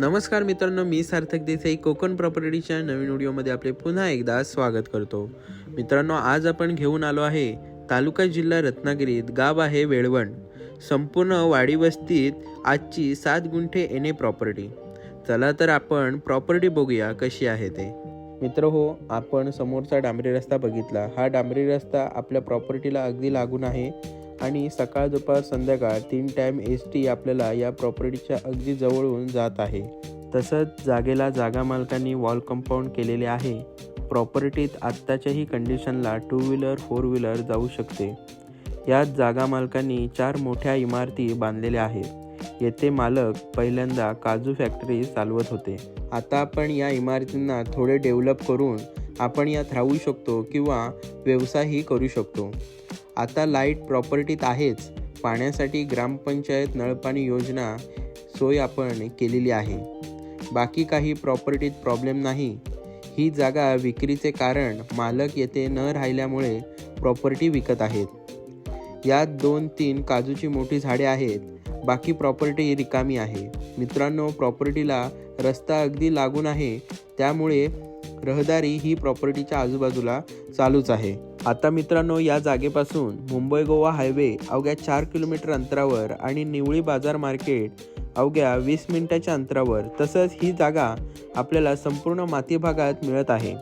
नमस्कार मित्रांनो मी सार्थक देसाई कोकण प्रॉपर्टीच्या नवीन व्हिडिओमध्ये आपले पुन्हा एकदा स्वागत करतो. मित्रांनो आज आपण घेऊन आलो आहे तालुका जिल्हा रत्नागिरीत गाव आहे वेळवण. संपूर्ण वाडी वस्तीत आजची सात गुंठे एने प्रॉपर्टी. चला तर आपण प्रॉपर्टी बघूया कशी आहे ते. मित्र हो आपण समोरचा डांबरी रस्ता बघितला. हा डांबरी रस्ता आपल्या प्रॉपर्टीला अगदी लागून आहे. आणि सकाळ दुपार संध्याकाळ तीन टाईम एस टी आपल्याला या प्रॉपर्टीच्या अगदी जवळून जात आहे. तसंच जागेला जागा मालकांनी वॉल कंपाऊंड केलेले आहे. प्रॉपर्टीत आत्ताच्याही कंडिशनला टू व्हीलर फोर व्हीलर जाऊ शकते. यात जागा मालकांनी चार मोठ्या इमारती बांधलेल्या आहेत. येथे मालक पहिल्यांदा काजू फॅक्टरी चालवत होते. आता आपण या इमारतींना थोडे डेव्हलप करून आपण यात राहू शकतो किंवा व्यवसायही करू शकतो. आता लाइट प्रॉपर्टीत आहेच. पाण्यासाठी ग्रामपंचायत नळपाणी योजना सोय आपण केलेली आहे. बाकी काही प्रॉपर्टीत प्रॉब्लेम नाही. ही जागा विक्रीचे कारण मालक येथे न राहिल्यामुळे प्रॉपर्टी विकत आहेत. यात दोन तीन काजूची मोठी झाडे आहेत. बाकी प्रॉपर्टी रिकामी आहे. मित्रांनो प्रॉपर्टीला रस्ता अगदी लागून आहे. त्यामुळे रहदारी ही प्रॉपर्टीच्या आजूबाजूला चालूच आहे. आता मित्रांनो या जागेपासून मुंबई गोवा हायवे अवघ्या चार किलोमीटर अंतरावर आणि निवळी बाजार मार्केट अवघ्या वीस मिनिटाच्या अंतरावर तसंच ही जागा आपल्याला संपूर्ण माती भागात मिळत आहे.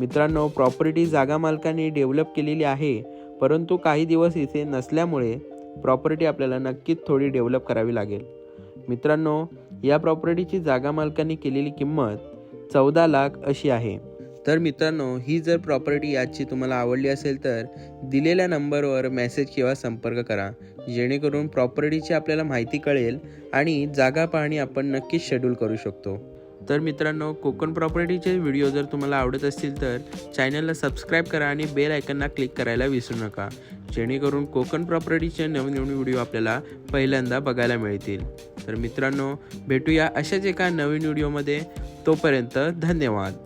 मित्रांनो प्रॉपर्टी जागा मालकांनी डेव्हलप केलेली आहे परंतु काही दिवस इथे नसल्यामुळे प्रॉपर्टी आपल्याला नक्कीच थोडी डेव्हलप करावी लागेल. मित्रांनो या प्रॉपर्टीची जागा मालकांनी केलेली किंमत चौदा लाख अशी आहे. तर मित्रांनो ही जर प्रॉपर्टी याची तुम्हाला आवडली असेल तर दिलेल्या नंबरवर मेसेज किंवा संपर्क करा. जेणेकरून प्रॉपर्टीची आपल्याला माहिती कळेल आणि जागा पाहणी आपण नक्कीच शेड्यूल करू शकतो. तर मित्रांनो कोकण प्रॉपर्टीचे व्हिडिओ जर तुम्हाला आवडत असतील तर चॅनलला सबस्क्राईब करा आणि बेल आयकनला क्लिक करायला विसरू नका. जेणेकरून कोकण प्रॉपर्टीचे नवीन नवीन व्हिडिओ आपल्याला पहिल्यांदा बघायला मिळतील. तर मित्रांनो भेटूया अशाच एका नवीन व्हिडिओमध्ये तोपर्यंत धन्यवाद.